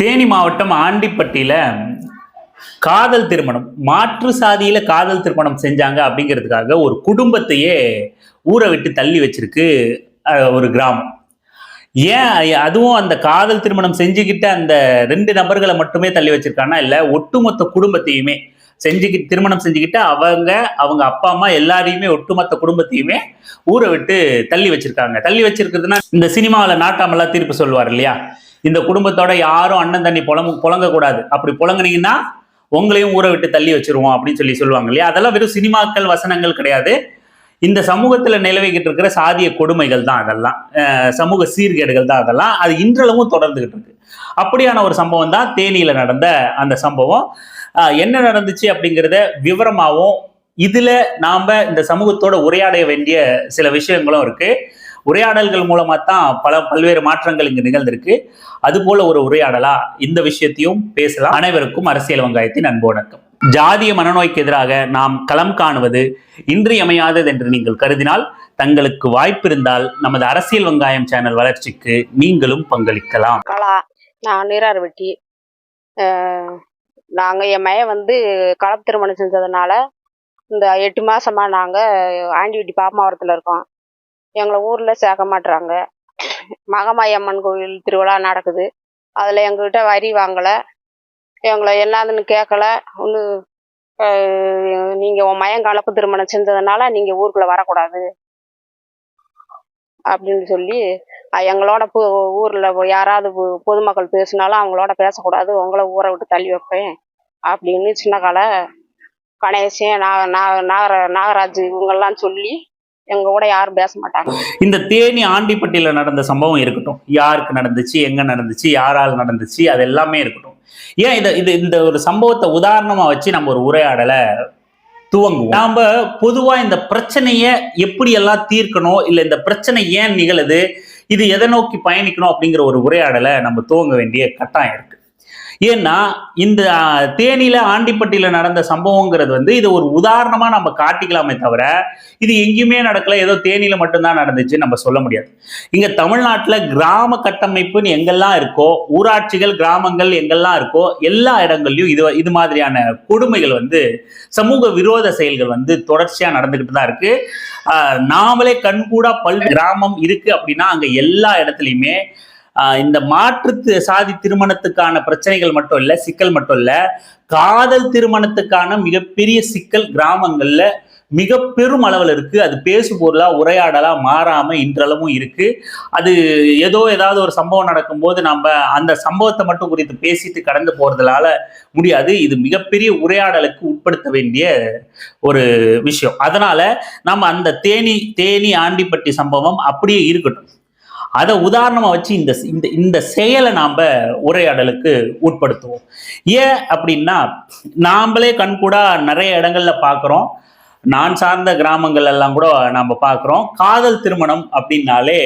தேனி மாவட்டம் ஆண்டிப்பட்டியில் காதல் திருமணம் மாற்று சாதியில காதல் திருமணம் செஞ்சாங்க அப்படிங்கிறதுக்காக ஒரு குடும்பத்தையே ஊரை விட்டு தள்ளி வச்சிருக்கு ஒரு கிராமம். ஏன் அதுவும் அந்த காதல் திருமணம் செஞ்சுக்கிட்ட அந்த ரெண்டு நபர்களை மட்டுமே தள்ளி வச்சிருக்காங்கன்னா இல்லை ஒட்டுமொத்த குடும்பத்தையுமே செஞ்சுக்கிட்டு திருமணம் செஞ்சுக்கிட்டு அவங்க அவங்க அப்பா அம்மா எல்லாரையுமே ஒட்டுமொத்த குடும்பத்தையுமே ஊரை விட்டு தள்ளி வச்சிருக்காங்க. தள்ளி வச்சிருக்கிறதுனா இந்த சினிமாவில் நாட்டாமெல்லாம் தீர்ப்பு சொல்லுவார் இல்லையா? இந்த குடும்பத்தோட யாரும் அண்ணன் தண்ணி புலங்க புலங்கக்கூடாது. அப்படி புலங்குனீங்கன்னா உங்களையும் ஊரை விட்டு தள்ளி வச்சிருவோம் அப்படின்னு சொல்லி சொல்லுவாங்க இல்லையா? அதெல்லாம் வெறும் சினிமாக்கள் வசனங்கள் கிடையாது. இந்த சமூகத்தில் நிலவிக்கிட்டு இருக்கிற சாதிய கொடுமைகள் தான் அதெல்லாம். சமூக சீர்கேடுகள் தான் அதெல்லாம். அது இன்றளவும் தொடர்ந்துகிட்டு இருக்கு. அப்படியான ஒரு சம்பவம் தான் தேனியில் நடந்த அந்த சம்பவம். என்ன நடந்துச்சு அப்படிங்கிறத விவரமாகவும் இதுல நாம இந்த சமூகத்தோட உரையாட வேண்டிய சில விஷயங்களும் இருக்கு. உரையாடல்கள் மூலமா தான் பல பல்வேறு மாற்றங்கள் இங்கு நிகழ்ந்திருக்கு. அது போல ஒரு உரையாடலா இந்த விஷயத்தையும் பேசலாம். அனைவருக்கும் அரசியல் வங்காயத்தின் அன்பு வணக்கம். ஜாதிய மனநோய்க்கு எதிராக நாம் களம் காணுவது இன்றியமையாதது என்று நீங்கள் கருதினால் தங்களுக்கு வாய்ப்பிருந்தால் நமது அரசியல் வெங்காயம் சேனல் வளர்ச்சிக்கு நீங்களும் பங்களிக்கலாம். கலா நான் நீரார் வெட்டி நாங்கள் என் மைய வந்து கலப்பு திருமணம் செஞ்சதுனால இந்த எட்டு மாதமாக நாங்கள் ஆண்டி பாமாவரத்தில் இருக்கோம். எங்களை ஊரில் சேர்க்க மாட்டுறாங்க மகமாயம்மன் கோயில் கோவில் திருவிழா நடக்குது. அதில் எங்ககிட்ட வரி வாங்கலை. எங்களை என்னதுன்னு கேட்கல ஒன்று நீங்கள் உன் மயம் கலப்பு திருமணம் செஞ்சதுனால நீங்கள் ஊருக்குள்ளே வரக்கூடாது. அப்படின்னு சொல்லி எங்களோட பு ஊரில் யாராவது பொ- பொதுமக்கள் பேசினாலும் அவங்களோட பேசக்கூடாது. உங்களை ஊரை விட்டு தள்ளி வைப்பேன். அப்படின்னு சின்ன கால கணேசன் நா நாக நாகர நாகராஜ் இவங்கெல்லாம் சொல்லி எங்கள் கூட யாரும் பேச மாட்டாங்க. இந்த தேனி ஆண்டிப்பட்டியில நடந்த சம்பவம் இருக்கட்டும். யாருக்கு நடந்துச்சு எங்க நடந்துச்சு யாரால் நடந்துச்சு அது எல்லாமே இருக்கட்டும். ஏன் இதை இது இந்த ஒரு சம்பவத்தை உதாரணமா வச்சு நம்ம ஒரு உரையாடலை துவங்குவோம்? நாம பொதுவா இந்த பிரச்சனைய எப்படி எல்லாம் தீர்க்கணும் இல்ல இந்த பிரச்சனை ஏன் நிகழுது இது எதை நோக்கி பயணிக்கணும் அப்படிங்கிற ஒரு உரையாடலை நம்ம துவங்க வேண்டிய கட்டாயம் இருக்கு. ஏன்னா இந்த தேனியில ஆண்டிப்பட்டியில நடந்த சம்பவங்கிறது வந்து இது ஒரு உதாரணமா நம்ம காட்டிக்கலாமே தவிர இது எங்கேயுமே நடக்கல. ஏதோ தேனியில மட்டும்தான் நடந்துச்சு நம்ம சொல்ல முடியாது. இங்க தமிழ்நாட்டுல கிராம கட்டமைப்புன்னு எங்கெல்லாம் இருக்கோ ஊராட்சிகள் கிராமங்கள் எங்கெல்லாம் இருக்கோ எல்லா இடங்கள்லயும் இது இது மாதிரியான கொடுமைகள் வந்து சமூக விரோத செயல்கள் வந்து தொடர்ச்சியா நடந்துகிட்டு தான் இருக்கு. ஆஹ் நாமளே கண்கூடா பல் கிராமம் இருக்கு அப்படின்னா அங்க எல்லா இடத்துலையுமே இந்த மாற்று சாதி திருமணத்துக்கான பிரச்சனைகள் மட்டும் இல்லை சிக்கல் மட்டும் இல்லை காதல் திருமணத்துக்கான மிகப்பெரிய சிக்கல் கிராமங்கள்ல மிக பெரும் அளவில் இருக்கு. அது பேசு பொருளா உரையாடலா மாறாம இன்றளவும் இருக்கு. அது ஏதோ ஏதாவது ஒரு சம்பவம் நடக்கும்போது நம்ம அந்த சம்பவத்தை மட்டும் குறித்து பேசிட்டு கடந்து போறதுனால முடியாது. இது மிகப்பெரிய உரையாடலுக்கு உட்படுத்த வேண்டிய ஒரு விஷயம். அதனால நம்ம அந்த தேனி தேனி ஆண்டிப்பட்டி சம்பவம் அப்படியே இருக்கட்டும். அதை உதாரணமாக வச்சு இந்த இந்த இந்த செயலை நாம் உரையாடலுக்கு உட்படுத்துவோம். ஏன் அப்படின்னா நாமளே கண்கூடா நிறைய இடங்கள்ல பார்க்குறோம் நான் சார்ந்த கிராமங்கள் எல்லாம் கூட நாம் பார்க்குறோம் காதல் திருமணம் அப்படின்னாலே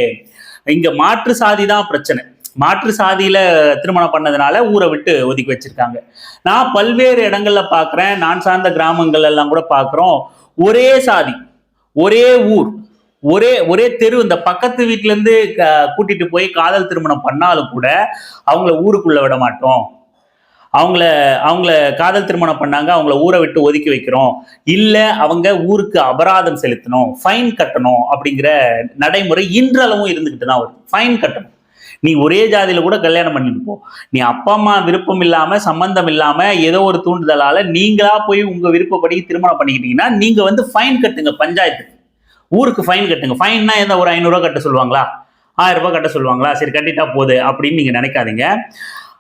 இங்கே மாற்று சாதி தான் பிரச்சனை. மாற்று சாதியில திருமணம் பண்ணதுனால ஊரை விட்டு ஒதுக்கி வச்சிருக்காங்க. நான் பல்வேறு இடங்கள்ல பார்க்குறேன் நான் சார்ந்த கிராமங்கள் எல்லாம் கூட பார்க்குறோம் ஒரே சாதி ஒரே ஊர் ஒரே ஒரே தெரு இந்த பக்கத்து வீட்டுல இருந்து க- கூட்டிட்டு போய் காதல் திருமணம் பண்ணாலும் கூட அவங்கள ஊருக்குள்ள விட மாட்டோம். அவங்கள அவங்கள காதல் திருமணம் பண்ணாங்க அவங்கள ஊரை விட்டு ஒதுக்கி வைக்கிறோம். இல்ல அவங்க ஊருக்கு அபராதம் செலுத்தணும் ஃபைன் கட்டணும் அப்படிங்கிற நடைமுறை இன்றளவும் இருந்துகிட்டு தான் வருது. ஃபைன் கட்டணும். நீ ஒரே ஜாதியில கூட கல்யாணம் பண்ணிட்டு போ. நீ அப்பா அம்மா விருப்பம் இல்லாம சம்பந்தம் இல்லாம ஏதோ ஒரு தூண்டுதலால நீங்களா போய் உங்க விருப்பப்படி திருமணம் பண்ணிக்கிட்டீங்கன்னா நீங்க வந்து ஃபைன் கட்டுங்க பஞ்சாயத்துக்கு. ஊருக்கு ஃபைன் கட்டுங்க. ஃபைன்னா எந்த ஒரு ஐநூறுரூவா கட்ட சொல்லுவாங்களா? ஆயிரரூபா கட்ட சொல்லுவாங்களா? சரி கட்டிட்டா போகுது அப்படின்னு நீங்கள் நினைக்காதீங்க.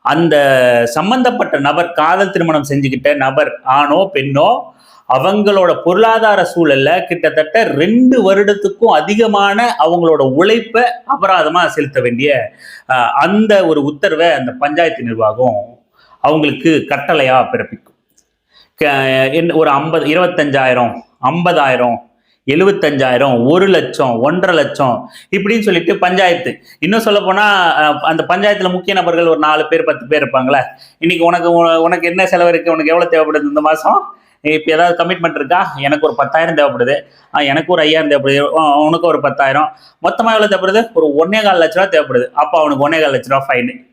அந்த சம்பந்தப்பட்ட நபர் காதல் திருமணம் செஞ்சுக்கிட்ட நபர் ஆணோ பெண்ணோ அவங்களோட பொருளாதார சூழல்ல கிட்டத்தட்ட ரெண்டு வருடத்துக்கும் அதிகமான அவங்களோட உழைப்பை அபராதமாக செலுத்த வேண்டிய அந்த ஒரு உத்தரவை அந்த பஞ்சாயத்து நிர்வாகம் அவங்களுக்கு கட்டளையாக பிறப்பிக்கும். க- என்ன- ஒரு ஐம்பது இருபத்தஞ்சாயிரம் ஐம்பதாயிரம் எழுபத்தஞ்சாயிரம் ஒரு லட்சம் ஒன்றரை லட்சம் இப்படின்னு சொல்லிட்டு பஞ்சாயத்து. இன்னும் சொல்ல போனா அந்த பஞ்சாயத்துல முக்கிய நபர்கள் ஒரு நாலு பேர் பத்து பேர் இருப்பாங்களே இன்னைக்கு உனக்கு உனக்கு என்ன செலவு இருக்கு? உனக்கு எவ்வளவு தேவைப்படுது இந்த மாசம்? இப்போ ஏதாவது கமிட்மெண்ட் இருக்கா? எனக்கு ஒரு பத்தாயிரம் தேவைப்படுது. ஆ, எனக்கு ஒரு ஐயாயிரம் தேவைப்படுது. உனக்கு ஒரு பத்தாயிரம். மொத்தமாக எவ்வளோ தேவைப்படுது? ஒரு ஒன்னே கால் லட்ச ரூபா தேவைப்படுது. அப்போ அவனுக்கு ஒன்னே கால் லட்ச ரூபா ஃபைனு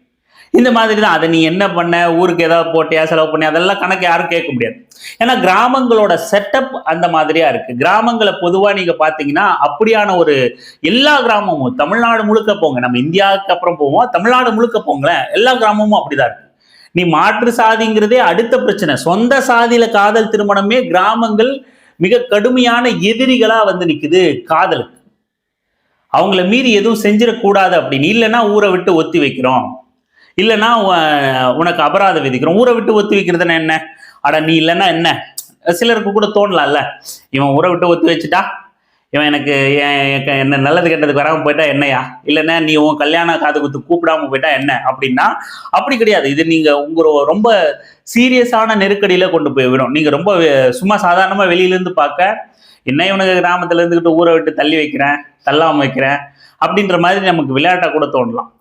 இந்த மாதிரி தான். அதை நீ என்ன பண்ண? ஊருக்கு ஏதாவது போட்டியா? செலவு பண்ணி அதெல்லாம் கணக்கு யாரும் கேட்க முடியாது. ஏன்னா கிராமங்களோட செட்டப் அந்த மாதிரியா இருக்கு. கிராமங்களை பொதுவா நீங்க பாத்தீங்கன்னா அப்படியான ஒரு எல்லா கிராமமும் தமிழ்நாடு முழுக்க போங்க. நம்ம இந்தியாவுக்கு அப்புறம் போவோம். தமிழ்நாடு முழுக்க போங்களேன். எல்லா கிராமமும் அப்படிதான் இருக்கு. நீ மாற்று சாதிங்கிறதே அடுத்த பிரச்சனை. சொந்த சாதியில காதல் திருமணமே கிராமங்கள் மிக கடுமையான எதிரிகளா வந்து நிக்குது காதலுக்கு. அவங்கள மீறி எதுவும் செஞ்சிடக்கூடாது அப்படின்னு இல்லைன்னா ஊரை விட்டு ஒத்தி வைக்கிறோம். இல்லைன்னா உனக்கு அபராதம் விதிக்கிறோம். ஊரை விட்டு ஒத்து வைக்கிறதுன்னா என்ன? அட நீ இல்லைன்னா என்ன? சிலருக்கு கூட தோணலாம்ல. இவன் ஊரை விட்டு ஒத்து வச்சுட்டா? இவன் எனக்கு என் என்ன நல்லது கெட்டதுக்கு வராமல் போயிட்டா என்னையா? இல்லைன்னா நீ உன் கல்யாண காது குத்து கூப்பிடாம போயிட்டா என்ன? அப்படின்னா அப்படி கிடையாது. இது நீங்க உங்க ரொம்ப சீரியஸான நெருக்கடியில கொண்டு போய் விடும். நீங்க ரொம்ப சும்மா சாதாரணமா வெளியிலேருந்து பார்க்க என்ன இவனுக்கு கிராமத்துல இருந்துகிட்டு ஊரை விட்டு தள்ளி வைக்கிறேன் தள்ளாம வைக்கிறேன் அப்படின்ற மாதிரி நமக்கு விளையாட்டா கூட தோணலாம்.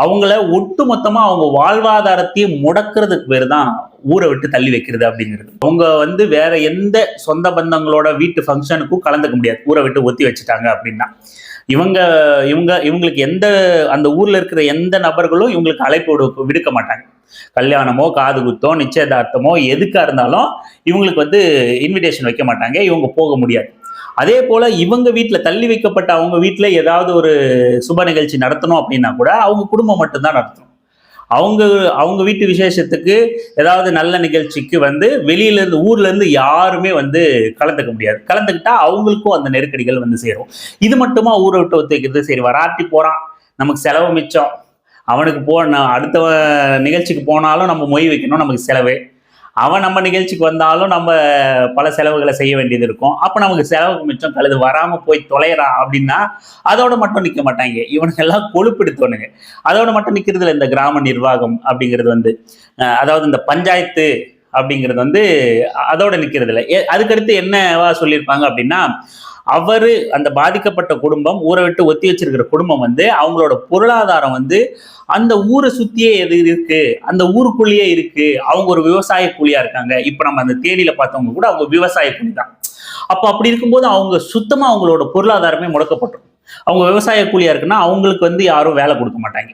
அவங்கள ஒட்டு மொத்தமா அவங்க வாழ்வாதாரத்தையும் முடக்கிறதுக்கு பேர் தான் ஊரை விட்டு தள்ளி வைக்கிறது அப்படிங்கிறது. அவங்க வந்து வேற எந்த சொந்த பந்தங்களோட வீட்டு ஃபங்க்ஷனுக்கும் கலந்துக்க முடியாது. ஊரை விட்டு ஒத்தி வச்சுட்டாங்க அப்படின்னா. இவங்க இவங்க இவங்களுக்கு எந்த அந்த ஊர்ல இருக்கிற எந்த நபர்களும் இவங்களுக்கு அழைப்பு விடு- விடுக்க மாட்டாங்க. கல்யாணமோ காது குத்தோ நிச்சயதார்த்தமோ எதுக்காக இருந்தாலும் இவங்களுக்கு வந்து இன்விடேஷன் வைக்க மாட்டாங்க. இவங்க போக முடியாது. அதே போல இவங்க வீட்டில் தள்ளி வைக்கப்பட்ட அவங்க வீட்டில் ஏதாவது ஒரு சுப நிகழ்ச்சி நடத்தணும் அப்படின்னா கூட அவங்க குடும்பம் மட்டும்தான் நடத்தணும். அவங்க அவங்க வீட்டு விசேஷத்துக்கு ஏதாவது நல்ல நிகழ்ச்சிக்கு வந்து வெளியிலேருந்து ஊர்லேருந்து யாருமே வந்து கலந்துக்க முடியாது. கலந்துக்கிட்டா அவங்களுக்கும் அந்த நெருக்கடிகள் வந்து சேரும். இது மட்டுமா ஊரை விட்டு ஒத்துக்கிறது சரி வராட்டி போகிறான் நமக்கு செலவு மிச்சம். அவனுக்கு போ அடுத்த நிகழ்ச்சிக்கு போனாலும் நம்ம மொய் வைக்கணும் நமக்கு செலவு. அவன் நம்ம நிகழ்ச்சிக்கு வந்தாலும் நம்ம பல செலவுகளை செய்ய வேண்டியது இருக்கும். அப்போ நமக்கு செலவுக்கு மிச்சம் கழுது வராமல் போய் தொலைகிறான் அப்படின்னா அதோட மட்டும் நிற்க மாட்டாங்க. இவனுங்க எல்லாம் கொழுப்பெடுத்தவனுங்க. அதோட மட்டும் நிற்கிறது இந்த கிராம நிர்வாகம் அப்படிங்கிறது வந்து அதாவது இந்த பஞ்சாயத்து அப்படிங்கிறது வந்து அதோட நிற்கிறது இல்லை ஏ- அதுக்கடுத்து என்னவா சொல்லியிருப்பாங்க அப்படின்னா அவர் அந்த பாதிக்கப்பட்ட குடும்பம் ஊரை விட்டு ஒத்தி வச்சிருக்கிற குடும்பம் வந்து அவங்களோட பொருளாதாரம் வந்து அந்த ஊரை சுத்தியே எது இருக்கு? அந்த ஊருக்குள்ளேயே இருக்கு. அவங்க ஒரு விவசாய கூலியா இருக்காங்க. இப்ப நம்ம அந்த தேனியில பார்த்தவங்க கூட அவங்க விவசாய கூலி தான். அப்ப அப்படி இருக்கும்போது அவங்க சுத்தமா அவங்களோட பொருளாதாரமே முடக்கப்பட்டிருக்கும் அவங்க விவசாய கூலியா இருக்குன்னா அவங்களுக்கு வந்து யாரும் வேலை கொடுக்க மாட்டாங்க.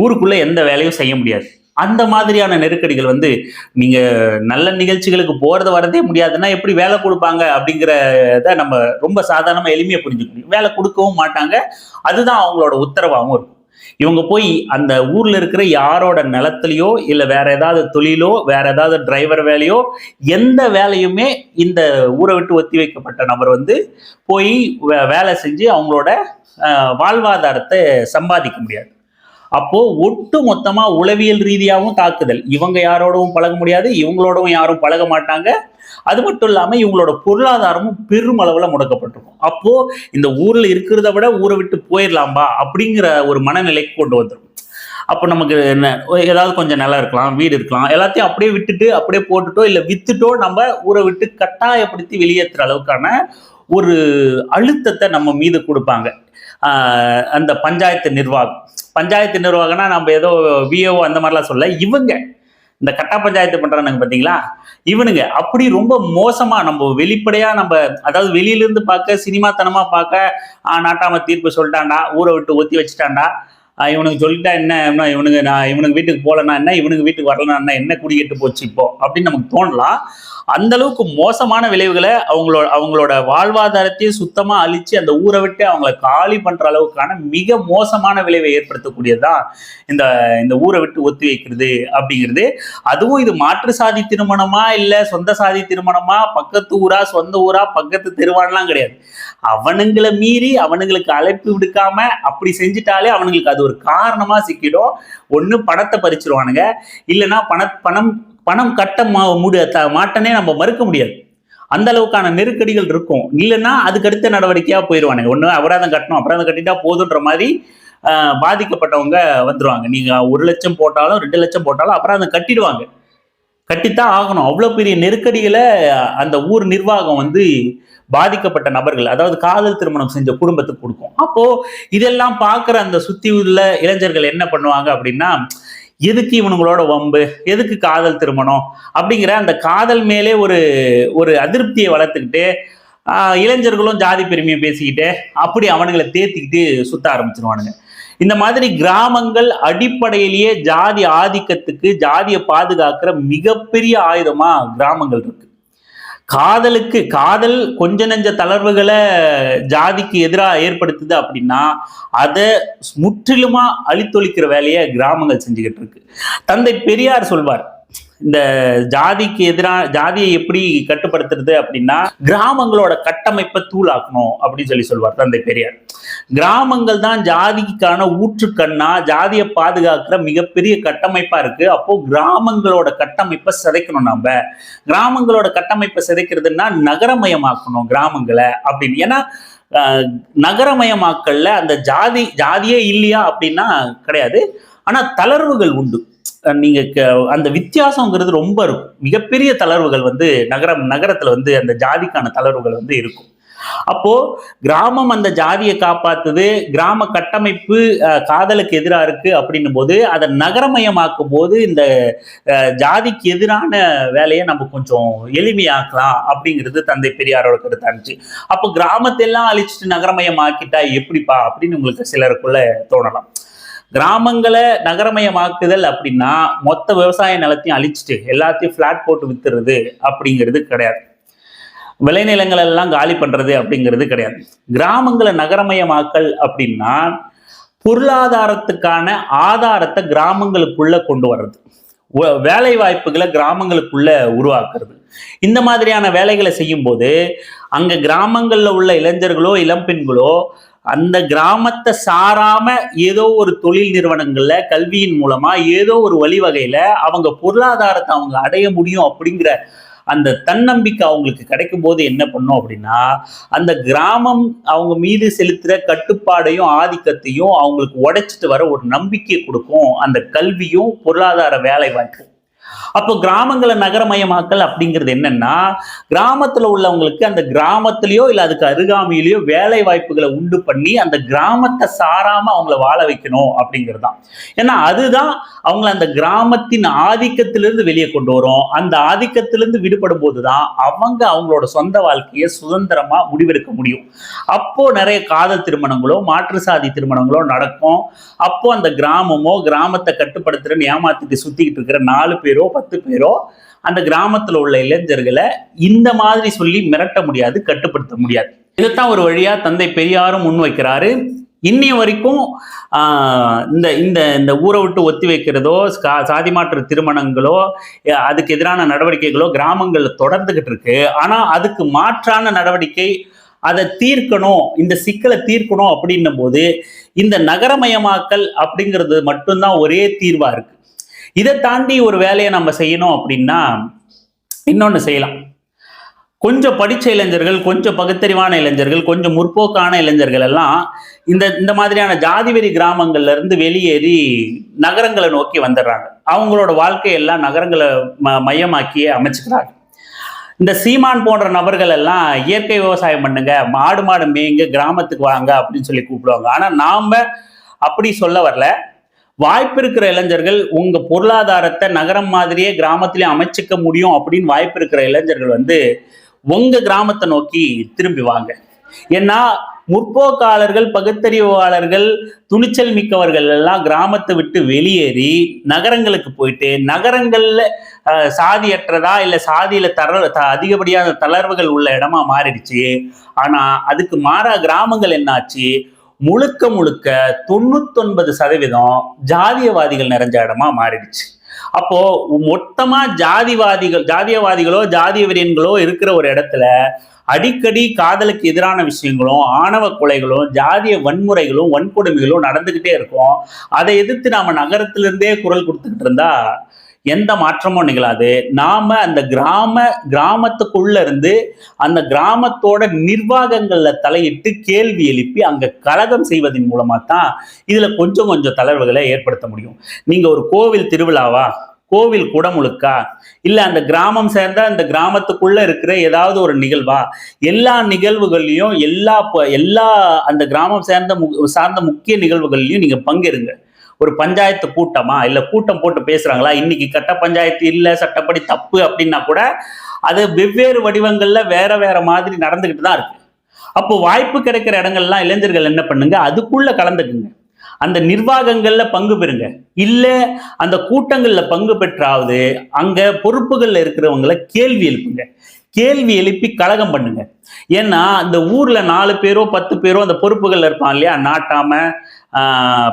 ஊருக்குள்ள எந்த வேலையும் செய்ய முடியாது. அந்த மாதிரியான நெருக்கடிகள் வந்து நீங்க நல்ல நிகழ்ச்சிகளுக்கு போறது வரதே முடியாதுன்னா எப்படி வேலை கொடுப்பாங்க அப்படிங்கிறத நம்ம ரொம்ப சாதாரணமா எளிமையை புரிஞ்சுக்க முடியும். வேலை கொடுக்கவும் மாட்டாங்க. அதுதான் அவங்களோட உத்தரவாகவும் இருக்கும். இவங்க போய் அந்த ஊர்ல இருக்கிற யாரோட நிலத்திலையோ இல்ல வேற ஏதாவது தொழிலோ வேற ஏதாவது டிரைவர் வேலையோ எந்த வேலையுமே இந்த ஊரை விட்டு ஒத்தி வைக்கப்பட்ட நபர் வந்து போய் வே- வேலை செஞ்சு அவங்களோட வாழ்வாதாரத்தை சம்பாதிக்க முடியாது. அப்போ ஒட்டு மொத்தமா உளவியல் ரீதியாகவும் தாக்குதல். இவங்க யாரோடவும் பழக முடியாது இவங்களோடவும் யாரும் பழக மாட்டாங்க. அது மட்டும் இல்லாம இவங்களோட பொருளாதாரமும் பெருமளவுல முடக்கப்பட்டிருக்கும். அப்போ இந்த ஊர்ல இருக்கிறத விட ஊரை விட்டு போயிடலாம்பா அப்படிங்கிற ஒரு மனநிலைக்கு கொண்டு வந்துடும் அப்போ நமக்கு என்ன ஏதாவது கொஞ்சம் நிலம் இருக்கலாம் வீடு இருக்கலாம் எல்லாத்தையும் அப்படியே விட்டுட்டு அப்படியே போட்டுட்டோ இல்லை வித்துட்டோ நம்ம ஊரை விட்டு கட்டாயப்படுத்தி வெளியேற்றுற அளவுக்கான ஒரு அழுத்தத்தை நம்ம மீது கொடுப்பாங்க. அந்த பஞ்சாயத்து நிர்வாகம். பஞ்சாயத்து நிர்வாகம்னா நம்ம ஏதோ விஓ அந்த மாதிரிலாம் சொல்ல இவங்க இந்த கட்டா பஞ்சாயத்து பண்றானுங்க பார்த்தீங்களா இவனுங்க அப்படி ரொம்ப மோசமா நம்ம வெளிப்படையா நம்ம அதாவது வெளியிலருந்து பார்க்க சினிமாத்தனமா பார்க்க நாட்டாம தீர்ப்பு சொல்லிட்டாண்டா ஊரை விட்டு ஒத்தி வச்சுட்டாண்டா இவனுக்கு சொல்லிட்டா என்ன என்ன இவனுக்கு நான் இவனுக்கு வீட்டுக்கு போகலன்னா என்ன இவனுக்கு வீட்டுக்கு வரலன்னா என்ன என்ன குடிக்கிட்டு போச்சு இப்போ? அப்படின்னு நமக்கு தோணலாம். அந்த அளவுக்கு மோசமான விளைவுகளை அவங்களோட அவங்களோட வாழ்வாதாரத்தையும் சுத்தமா அழிச்சு அந்த ஊரை விட்டு அவங்கள காலி பண்ற அளவுக்கான மிக மோசமான விளைவை ஏற்படுத்தக்கூடியதுதான் இந்த இந்த ஊரை விட்டு ஒத்தி வைக்கிறது அப்படிங்கிறது. அதுவும் இது மாற்று சாதி திருமணமா இல்ல சொந்த சாதி திருமணமா பக்கத்து ஊரா சொந்த ஊரா பக்கத்து தெருவான்லாம் கிடையாது. அவனுங்களை மீறி அவனுங்களுக்கு அழைப்பு விடுக்காம அப்படி செஞ்சுட்டாலே அவனுங்களுக்கு அது ஒரு காரணமா சிக்கிடும். ஒன்று பணத்தை பறிச்சிருவானுங்க. இல்லைன்னா பண பணம் பணம் கட்ட மா முடி மாட்டனே நம்ம மறுக்க முடியாது. அந்த அளவுக்கான நெருக்கடிகள் இருக்கும். இல்லைன்னா அதுக்கு அடுத்த நடவடிக்கையா போயிடுவானுங்க. ஒன்று அபராதம் கட்டணும் அபராதம் கட்டிட்டா போதுன்ற மாதிரி பாதிக்கப்பட்டவங்க வந்துடுவாங்க நீங்கள் ஒரு லட்சம் போட்டாலும் ரெண்டு லட்சம் போட்டாலும் அபராதம் கட்டிடுவாங்க. கட்டித்தான் ஆகணும். அவ்வளோ பெரிய நெருக்கடிகளை அந்த ஊர் நிர்வாகம் வந்து பாதிக்கப்பட்ட நபர்கள் அதாவது காதல் திருமணம் செஞ்ச குடும்பத்துக்கு கொடுக்கும். அப்போ இதெல்லாம் பார்க்குற அந்த சுத்தி உள்ள இளைஞர்கள் என்ன பண்ணுவாங்க அப்படின்னா எதுக்கு இவனுங்களோட வம்பு? எதுக்கு காதல் திருமணம்? அப்படிங்கிற அந்த காதல் மேலே ஒரு ஒரு அதிருப்தியை வளர்த்துக்கிட்டு இளைஞர்களும் ஜாதி பெருமையை பேசிக்கிட்டு அப்படி அவனுங்களை தேத்திக்கிட்டு சுத்த ஆரம்பிச்சிருவானுங்க. இந்த மாதிரி கிராமங்கள் அடிப்படையிலேயே ஜாதி ஆதிக்கத்துக்கு ஜாதியை பாதுகாக்கிற மிகப்பெரிய ஆயுதமா கிராமங்கள் இருக்கு. காதலுக்கு காதல் கொஞ்ச நெஞ்ச தளர்வுகளை ஜாதிக்கு எதிராக ஏற்படுத்துது அப்படின்னா அதை முற்றிலுமா அழித்தொழிக்கிற வேலையை கிராமங்கள் செஞ்சுக்கிட்டு இருக்கு. தந்தை பெரியார் சொல்வார் இந்த ஜாதிக்கு எதிராக ஜாதியை எப்படி கட்டுப்படுத்துறது அப்படின்னா கிராமங்களோட கட்டமைப்பை தூளாக்கணும் அப்படின்னு சொல்லி சொல்வார் தந்தை பெரியார். கிராமங்கள் தான் ஜாதிக்கான ஊற்றுக்கண்ணா ஜாதியை பாதுகாக்கிற மிகப்பெரிய கட்டமைப்பா இருக்கு. அப்போ கிராமங்களோட கட்டமைப்பை சிதைக்கணும் நம்ம கிராமங்களோட கட்டமைப்பை சிதைக்கிறதுன்னா நகரமயமாக்கணும் கிராமங்களை அப்படின்னு. ஏன்னா நகரமயமாக்கல்ல அந்த ஜாதி ஜாதியே இல்லையா அப்படின்னா கிடையாது. ஆனா தளர்வுகள் உண்டு. நீங்க க- அந்த வித்தியாசங்கிறது ரொம்ப இருக்கும். மிகப்பெரிய தளர்வுகள் வந்து நகரம் நகரத்துல வந்து அந்த ஜாதிக்கான தளர்வுகள் வந்து இருக்கும். அப்போ கிராமம் அந்த ஜாதியை காப்பாத்துது கிராம கட்டமைப்பு காதலுக்கு எதிராக இருக்கு அப்படின்னும் போது அதை நகரமயமாக்கும் போது இந்த ஜாதிக்கு எதிரான வேலையை நம்ம கொஞ்சம் எளிமையாக்கலாம் அப்படிங்கிறது தந்தை பெரியாரோட கருத்தா இருந்துச்சு அப்போ கிராமத்தை எல்லாம் அழிச்சிட்டு நகரமயமாக்கிட்டா எப்படிப்பா அப்படின்னு உங்களுக்கு சிலருக்குள்ள தோணலாம். கிராமங்களை நகரமயமாக்குதல் அப்படின்னா மொத்த விவசாய நிலத்தையும் அழிச்சிட்டு எல்லாத்தையும் ஃப்ளாட் போட்டு வித்துறது அப்படிங்கிறது கிடையாது. விளைநிலங்கள் எல்லாம் காலி பண்றது அப்படிங்கிறது கிடையாது. கிராமங்களை நகரமயமாக்கல் அப்படின்னா பொருளாதாரத்துக்கான ஆதாரத்தை கிராமங்களுக்குள்ள கொண்டு வர்றது. வேலை வாய்ப்புகளை கிராமங்களுக்குள்ள உருவாக்குறது. இந்த மாதிரியான வேலைகளை செய்யும்போது அங்க கிராமங்கள்ல உள்ள இளைஞர்களோ இளம்பெண்களோ அந்த கிராமத்தை சாராம ஏதோ ஒரு தொழில் நிறுவனங்கள்ல கல்வியின் மூலமா ஏதோ ஒரு வழிவகையில அவங்க பொருளாதாரத்தை அவங்க அடைய முடியும் அப்படிங்கிற அந்த தன்னம்பிக்கை அவங்களுக்கு கிடைக்கும் போது என்ன பண்ணும் அப்படின்னா அந்த கிராமம் அவங்க மீது செலுத்துற கட்டுப்பாடையும் ஆதிக்கத்தையும் அவங்களுக்கு உடைச்சிட்டு வர ஒரு நம்பிக்கை கொடுக்கும் அந்த கல்வியும் பொருளாதார வேலை வாய்ப்பும் அப்போ கிராமங்களை நகரமயமாக்கல் அப்படிங்கிறது என்னன்னா கிராமத்துல உள்ளவங்களுக்கு அந்த கிராமத்திலயோ இல்ல அதுக்கு அருகாமையிலயோ வேலை வாய்ப்புகளை உண்டு பண்ணி அந்த கிராமத்தை சாராம அவங்கள வாழ வைக்கணும் அப்படிங்கிறது தான் ஏன்னா அதுதான் அவங்கள அந்த கிராமத்தின் ஆதிக்கத்திலிருந்து வெளியே கொண்டு வரும். அந்த ஆதிக்கத்திலிருந்து விடுபடும் போதுதான் அவங்க அவங்களோட சொந்த வாழ்க்கையை சுதந்திரமா முடிவெடுக்க முடியும். அப்போ நிறைய காதல் திருமணங்களோ மாற்று சாதி திருமணங்களோ நடக்கும். அப்போ அந்த கிராமமோ கிராமத்தை கட்டுப்படுத்துறன்னு ஏமாத்திட்டு சுத்திக்கிட்டு இருக்கிற நாலு பேரோ பத்து பேரோ அந்த கிராமத்துல உள்ள இளைஞர்களை இந்த மாதிரி சொல்லி மிரட்ட முடியாது கட்டுப்படுத்த முடியாது. இதைத்தான் ஒரு வழியா தந்தை பெரியாரும் முன்வைக்கிறாரு இன்னி வரைக்கும் ஆஹ், இந்த இந்த இந்த ஊரை விட்டு ஒத்தி வைக்கிறதோ சாதி மாற்று திருமணங்களோ அதுக்கு எதிரான நடவடிக்கைகளோ கிராமங்களில் தொடர்ந்துகிட்டு இருக்கு. ஆனா அதுக்கு மாற்றான நடவடிக்கை அதை தீர்க்கணும் இந்த சிக்கலை தீர்க்கணும் அப்படின்னும் போது இந்த நகரமயமாக்கல் அப்படிங்கிறது மட்டும்தான் ஒரே தீர்வா இருக்கு. இதை தாண்டி ஒரு வேலையை நம்ம செய்யணும் அப்படின்னா இன்னொன்று செய்யலாம். கொஞ்சம் படித்த இளைஞர்கள் கொஞ்சம் பகுத்தறிவான இளைஞர்கள் கொஞ்சம் முற்போக்கான இளைஞர்கள் எல்லாம் இந்த இந்த மாதிரியான ஜாதிவெறி கிராமங்கள்ல இருந்து வெளியேறி நகரங்களை நோக்கி வந்துடுறாங்க. அவங்களோட வாழ்க்கையெல்லாம் நகரங்களை ம மையமாக்கியே அமைச்சுக்கிறாங்க. இந்த சீமான் போன்ற நபர்கள் எல்லாம் இயற்கை விவசாயம் பண்ணுங்க மாடு மாடு மேய்ங்க கிராமத்துக்கு வாங்க அப்படின்னு சொல்லி கூப்பிடுவாங்க. ஆனால் நாம் அப்படி சொல்ல வரல. வாய்ப்பு இருக்கிற இளைஞர்கள் உங்க பொருளாதாரத்தை நகரம் மாதிரியே கிராமத்திலே அமைச்சிக்க முடியும் அப்படின்னு வாய்ப்பு இருக்கிற இளைஞர்கள் வந்து உங்க கிராமத்தை நோக்கி திரும்பி வாங்க. ஏன்னா முற்போக்காளர்கள் பகுத்தறிவாளர்கள் துணிச்சல் மிக்கவர்கள் எல்லாம் கிராமத்தை விட்டு வெளியேறி நகரங்களுக்கு போயிட்டு நகரங்கள்ல சாதியற்றதா இல்ல சாதியில தர த- அதிகப்படியான தளர்வுகள் உள்ள இடமா மாறிடுச்சு. ஆனா அதுக்கு மாறா கிராமங்கள் என்னாச்சு? முழுக்க முழுக்க தொண்ணூத்தொன்பது சதவீதம் ஜாதியவாதிகள் நிறைஞ்ச இடமா மாறிடுச்சு. அப்போ மொத்தமா ஜாதிவாதிகள் ஜாதியவாதிகளோ ஜாதிய வெறியன்களோ இருக்கிற ஒரு இடத்துல அடிக்கடி காதலுக்கு எதிரான விஷயங்களும் ஆணவ கொலைகளும் ஜாதிய வன்முறைகளும் வன்கொடுமைகளும் நடந்துகிட்டே இருக்கும். அதை எதிர்த்து நாம நகரத்திலிருந்தே குரல் கொடுத்துக்கிட்டு இருந்தா எந்த மாற்றமும் நிகழாது. நாம அந்த கிராம கிராமத்துக்குள்ள இருந்து அந்த கிராமத்தோட நிர்வாகங்கள்ல தலையிட்டு கேள்வி எழுப்பி அங்க கலகம் செய்வதன் மூலமா தான் இதுல கொஞ்சம் கொஞ்சம் தளர்வுகளை ஏற்படுத்த முடியும். நீங்க ஒரு கோவில் திருவிழாவா? கோவில் குடமுழுக்கா? இல்ல அந்த கிராமம் சேர்ந்த அந்த கிராமத்துக்குள்ள இருக்கிற ஏதாவது ஒரு நிகழ்வா? எல்லா நிகழ்வுகள்லையும் எல்லா ப- எல்லா அந்த கிராமம் சேர்ந்த மு- சார்ந்த முக்கிய நிகழ்வுகள்லையும் நீங்க பங்கேறுங்க. ஒரு பஞ்சாயத்து கூட்டமா? இல்ல கூட்டம் போட்டு பேசுறாங்களா? இன்னைக்கு கட்ட பஞ்சாயத்து இல்ல சட்டப்படி தப்பு அப்படின்னா கூட அது வெவ்வேறு வடிவங்கள்ல வேற வேற மாதிரி நடந்துகிட்டு தான் இருக்கு. அப்போ வாய்ப்பு கிடைக்கிற இடங்கள்லாம் இளைஞர்கள் என்ன பண்ணுங்க? அதுக்குள்ள கலந்துக்குங்க. அந்த நிர்வாகங்கள்ல பங்கு பெறுங்க. இல்ல அந்த கூட்டங்கள்ல பங்கு பெற்றாவது அங்க பொறுப்புகள்ல இருக்கிறவங்கள கேள்வி எழுப்புங்க. கேள்வி எழுப்பி கழகம் பண்ணுங்க. ஏன்னா அந்த ஊர்ல நாலு பேரோ பத்து பேரோ அந்த பொறுப்புகள்ல இருப்பான் இல்லையா? நாட்டாம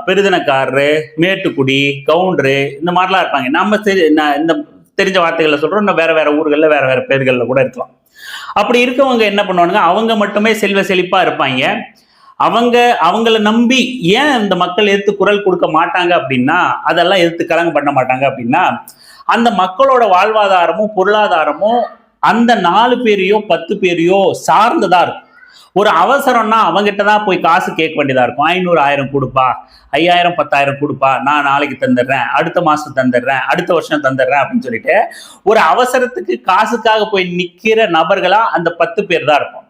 பெருதினக்காரரு மேட்டுக்குடி கவுண்டரு இந்த மாதிரிலாம் இருப்பாங்க. நம்ம இந்த தெரிஞ்ச வார்த்தைகளை சொல்கிறோம் இன்னும் வேற வேற ஊர்களில் வேற வேற பேர்களில் கூட இருக்கலாம். அப்படி இருக்கவங்க என்ன பண்ணுவானுங்க? அவங்க மட்டுமே செல்வ செழிப்பாக இருப்பாங்க. அவங்க அவங்கள நம்பி ஏன் இந்த மக்கள் எதிர்த்து குரல் கொடுக்க மாட்டாங்க அப்படின்னா அதெல்லாம் எதிர்த்து கலங்க பண்ண மாட்டாங்க அப்படின்னா அந்த மக்களோட வாழ்வாதாரமும் பொருளாதாரமும் அந்த நாலு பேரையோ பத்து பேரையோ சார்ந்ததாக இருக்கும். ஒரு அவசரம்னா அவங்ககிட்ட தான் போய் காசு கேட்க வேண்டியதா இருக்கும். ஐநூறு ஆயிரம் கொடுப்பா. ஐயாயிரம் பத்தாயிரம் கொடுப்பா. நான் நாளைக்கு தந்துடுறேன். அடுத்த மாதம் தந்துடுறேன். அடுத்த வருஷம் தந்துடுறேன் அப்படின்னு சொல்லிட்டு ஒரு அவசரத்துக்கு காசுக்காக போய் நிற்கிற நபர்களாக அந்த பத்து பேர் தான் இருப்போம்.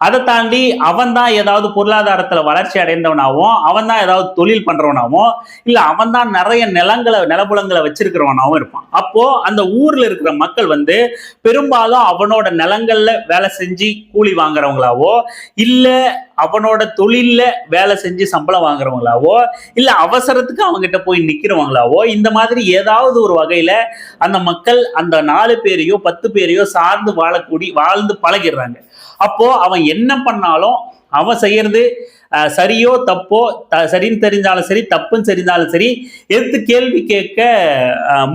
அதை தாண்டி அவன் தான் ஏதாவது பொருளாதாரத்துல வளர்ச்சி அடைந்தவனாவும் அவன் தான் ஏதாவது தொழில் பண்றவனாவும் இல்ல அவன் தான் நிறைய நிலங்களை நிலபுலங்களை வச்சிருக்கிறவனாவும் இருப்பான். அப்போ அந்த ஊர்ல இருக்கிற மக்கள் வந்து பெரும்பாலும் அவனோட நிலங்கள்ல வேலை செஞ்சு கூலி வாங்குறவங்களாவோ இல்ல அவனோட தொழில்ல வேலை செஞ்சு சம்பளம் வாங்குறவங்களாவோ இல்ல அவசரத்துக்கு அவங்ககிட்ட போய் நிக்கிறவங்களாவோ இந்த மாதிரி ஏதாவது ஒரு வகையில அந்த மக்கள் அந்த நாலு பேரையோ பத்து பேரையோ சார்ந்து வாழக்கூடி வாழ்ந்து பழகிடுறாங்க. அப்போ அவன் என்ன பண்ணாலும் அவன் செய்யறது சரியோ தப்போ த சரின்னு தெரிஞ்சாலும் சரி தப்புன்னு தெரிஞ்சாலும் சரி எடுத்து கேள்வி கேட்க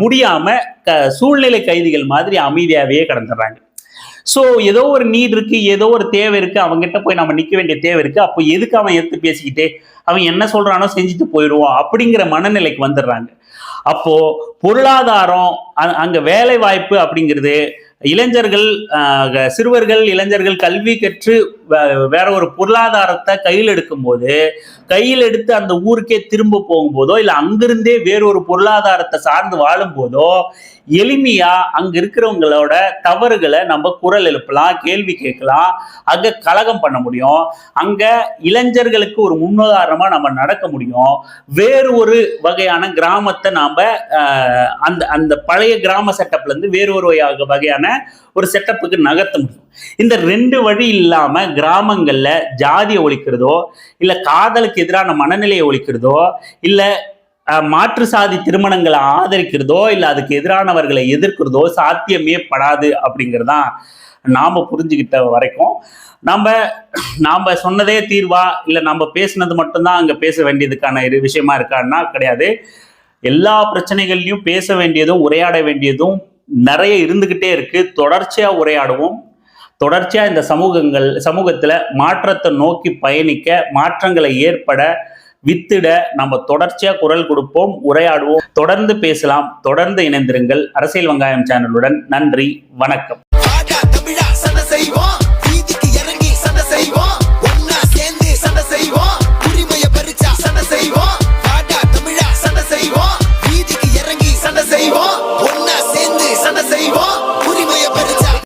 முடியாம க சூழ்நிலை கைதிகள் மாதிரி அமைதியாகவே கடந்துடுறாங்க. ஸோ ஏதோ ஒரு நீட் இருக்கு ஏதோ ஒரு தேவை இருக்கு அவங்ககிட்ட போய் நம்ம நிற்க வேண்டிய தேவை இருக்கு அப்போ எதுக்கு அவன் எடுத்து பேசிக்கிட்டே அவன் என்ன சொல்றானோ செஞ்சுட்டு போயிடுவான் அப்படிங்கிற மனநிலைக்கு வந்துடுறாங்க. அப்போ பொருளாதாரம் அங்க வேலை வாய்ப்பு அப்படிங்கிறது இளைஞர்கள் சிறுவர்கள் இளைஞர்கள் கல்வி கற்று வேற ஒரு பொருளாதாரத்தை கையில் எடுக்கும்போது கையில் எடுத்து அந்த ஊருக்கே திரும்ப போகும்போதோ இல்லை அங்கிருந்தே வேறொரு பொருளாதாரத்தை சார்ந்து வாழும்போதோ எளிமையா அங்க இருக்கிறவங்களோட தவறுகளை நம்ம குரல் எழுப்பலாம் கேள்வி கேட்கலாம் அங்க கலகம் பண்ண முடியும். அங்க இளைஞர்களுக்கு ஒரு முன்னுதாரணமா நம்ம நடக்க முடியும். வேறு ஒரு வகையான கிராமத்தை நாம அந்த அந்த பழைய கிராம செட்டப்ல இருந்து வேறு ஒரு வகையாக- வகையான ஒரு செட்டப்புக்கு நகர்த்த முடியும். இந்த ரெண்டு வழி இல்லாம கிராமங்கள்ல ஜாதியை ஒழிக்கிறதோ இல்ல காதலுக்கு எதிரான மனநிலையை ஒழிக்கிறதோ இல்ல மாற்று சாதி திருமணங்களை ஆதரிக்கிறதோ இல்ல அதுக்கு எதிரானவர்களை எதிர்க்கிறதோ சாத்தியமே படாது அப்படிங்கிறதான் நாம புரிஞ்சுக்கிட்ட வரைக்கும். நம்ம நாம சொன்னதே தீர்வா இல்ல நம்ம பேசுனது மட்டும்தான் அங்க பேச வேண்டியதுக்கான இரு விஷயமா இருக்கான்னா கிடையாது. எல்லா பிரச்சனைகள்லையும் பேச வேண்டியதும் உரையாட வேண்டியதும் நிறைய இருந்துகிட்டே இருக்கு. தொடர்ச்சியா உரையாடுவோம். தொடர்ச்சியாக இந்த சமூகங்கள் சமூகத்தில் மாற்றத்தை நோக்கி பயணிக்க மாற்றங்களை ஏற்பட வித்திட நம்ம தொடர்ச்சியாக குரல் கொடுப்போம் உரையாடுவோம். தொடர்ந்து பேசலாம் தொடர்ந்து இணைந்திருங்கள். அரசியல் வெங்காயம் சேனலுடன் நன்றி வணக்கம். செய்வோம்.